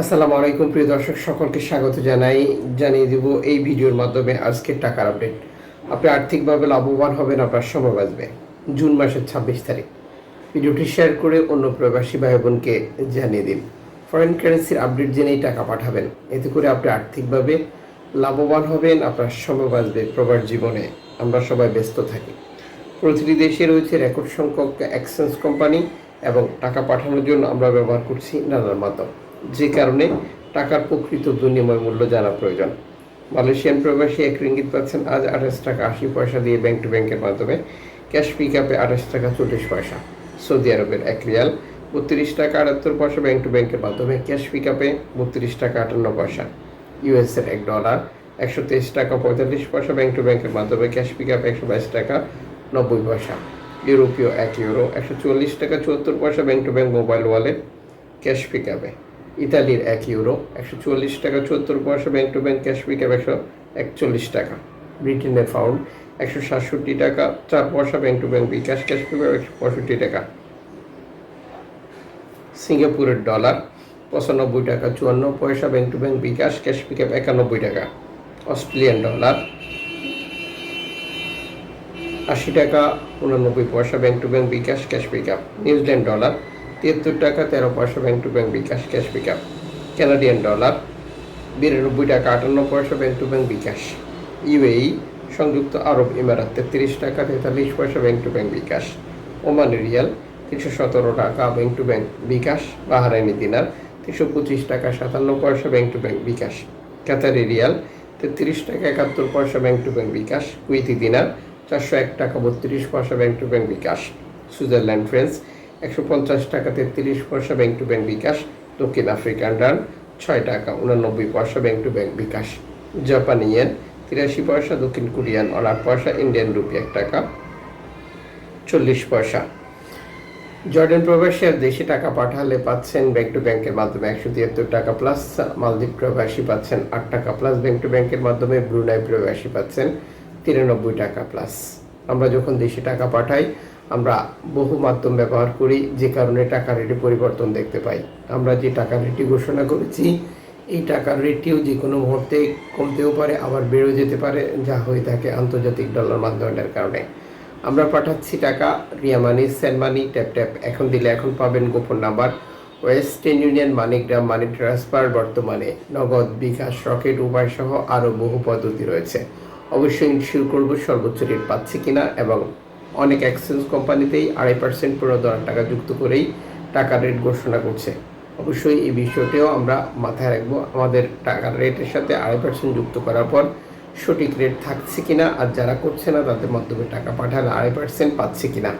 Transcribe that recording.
আসসালামু আলাইকুম, প্রিয় দর্শক, সকলকে স্বাগত জানাই, জানিয়ে দিব এই ভিডিওর মাধ্যমে আজকের টাকার আপডেট। আপনি আর্থিকভাবে লাভবান হবেন, আপনার সময় বাঁচবে। জুন মাসের ছাব্বিশ তারিখ। ভিডিওটি শেয়ার করে অন্য প্রবাসী ভাই বোনকে জানিয়ে দিন। ফরেন কারেন্সির আপডেট জেনেই টাকা পাঠাবেন। এতে করে আপনি আর্থিকভাবে লাভবান হবেন, আপনার সময় বাঁচবে প্রবাস জীবনে। আমরা সবাই ব্যস্ত থাকি। প্রতিটি দেশে রয়েছে রেকর্ড সংখ্যক এক্সচেঞ্জ কোম্পানি এবং টাকা পাঠানোর জন্য আমরা ব্যবহার করছি নানান মাধ্যম। যে কারণে টাকার প্রকৃত বিনিময় মূল্য জানা প্রয়োজন। মালয়েশিয়ান প্রবাসী এক রিঙ্গিত পাচ্ছেন, আজ আঠাশ টাকা আশি পয়সা দিয়ে ব্যাংক টু ব্যাংকের মাধ্যমে। ক্যাশ পিক আপে আঠাশ টাকা চল্লিশ পয়সা। সৌদি আরবের এক রিয়াল, বত্রিশ টাকা আটাত্তর পয়সা ব্যাংক টু ব্যাংকের মাধ্যমে। ক্যাশ পিক আপে বত্রিশ টাকা আটান্ন পয়সা। ইউএসের এক ডলার একশো তেইশ টাকা পঁয়তাল্লিশ পয়সা ব্যাংক টু ব্যাংকের মাধ্যমে। ক্যাশ পিক আপ একশো বাইশ টাকা নব্বই পয়সা। ইউরোপীয় এক ইউরো একশো চল্লিশ টাকা চুয়াত্তর পয়সা bank to bank mobile wallet cash pick আপে ইতালির এক ইউরো একশো চুয়াল্লিশ টাকা, চুয়াত্তর পয়সা bank to bank cash pickup একশো একচল্লিশ টাকা। ব্রিটেনের পাউন্ড একশো সাতষট্টি টাকা, চার পয়সা bank to bank bKash cash pickup একশো পঁয়ষট্টি টাকা। সিঙ্গাপুরের ডলার পঁচানব্বই টাকা, চুয়ান্ন পয়সা bank to bank bKash cash pickup একানব্বই টাকা। অস্ট্রেলিয়ান ডলার আশি টাকা, উনানব্বই পয়সা bank to bank bKash cash pickup New Zealand dollar তিয়াত্তর টাকা, তেরো পয়সা bank to bank bKash cash pick up Canadian dollar বিরানব্বই টাকা, আটান্ন পয়সা bank to bank bKash. UAE সংযুক্ত আরব ইমারাত তেত্রিশ টাকা, তেতাল্লিশ পয়সা bank to bank bKash. Oman Real, তিনশো সতেরো টাকা bank to bank bKash. Bahraini দিনার, তিনশো পঁচিশ টাকা, সাতান্ন পয়সা bank to bank bKash. Qatari Real, তেত্রিশ টাকা, একাত্তর পয়সা bank to bank bKash. Kuwaiti দিনার, চারশো এক টাকা, বত্রিশ পয়সা bank to bank bKash. Switzerland, franc একশো পঞ্চাশ টাকা তেত্রিশ পয়সা ব্যাংক টু ব্যাংক বিকাশ, দক্ষিণ আফ্রিকান রান ছয় টাকা উনানব্বই পয়সা ব্যাংক টু ব্যাংক বিকাশ। জাপানি ইয়েন তিরাশি পয়সা, দক্ষিণ কোরিয়ান অনাট পয়সা, ইন্ডিয়ান রুপি এক টাকা চল্লিশ পয়সা। জর্ডান প্রবাসী আর দেশে টাকা পাঠালে পাচ্ছেন ব্যাংক টু ব্যাংকের মাধ্যমে একশো তিয়াত্তর টাকা প্লাস, মালদ্বীপ প্রবাসী পাচ্ছেন আট টাকা প্লাস, ব্যাংক টু ব্যাংকের মাধ্যমে ব্রুনাই প্রবাসী পাচ্ছেন তিরানব্বই টাকা প্লাস। আমরা যখন দেশে টাকা পাঠাই আমরা বহু মাধ্যম ব্যবহার করি, যে কারণে টাকা রেটে পরিবর্তন দেখতে পাই। আমরা যে টাকার রেটটি ঘোষণা করেছি, এই টাকার রেটটিও যে কোনো মুহূর্তে কমতেও পারে, আবার বেড়েও যেতে পারে, যা হয়ে থাকে আন্তর্জাতিক ডলার মাধ্যমের কারণে। আমরা পাঠাচ্ছি টাকা, Ria money, send money, tap tap, এখন দিলে এখন পাবেন গোপন number, Western Union MoneyGram money transfer, বর্তমানে নগদ বিকাশ, রকেট উপায় সহ আরও বহু পদ্ধতি রয়েছে। অবশ্যই ইনশিওর করব সর্বোচ্চ রেট পাচ্ছি কিনা এবং অনেক এক্সচেঞ্জ কোম্পানিতেই আড়াই পার্সেন্ট পুরো দর টাকা যুক্ত করেই টাকার রেট ঘোষণা করছে। অবশ্যই এই বিষয়টিও আমরা মাথায় রাখব, আমাদের টাকার রেটের সাথে আড়াই পার্সেন্ট যুক্ত করার পর সঠিক রেট থাকছে কিনা আর যারা করছে না তাদের মাধ্যমে টাকা পাঠালে আড়াই পার্সেন্ট পাচ্ছে কিনা।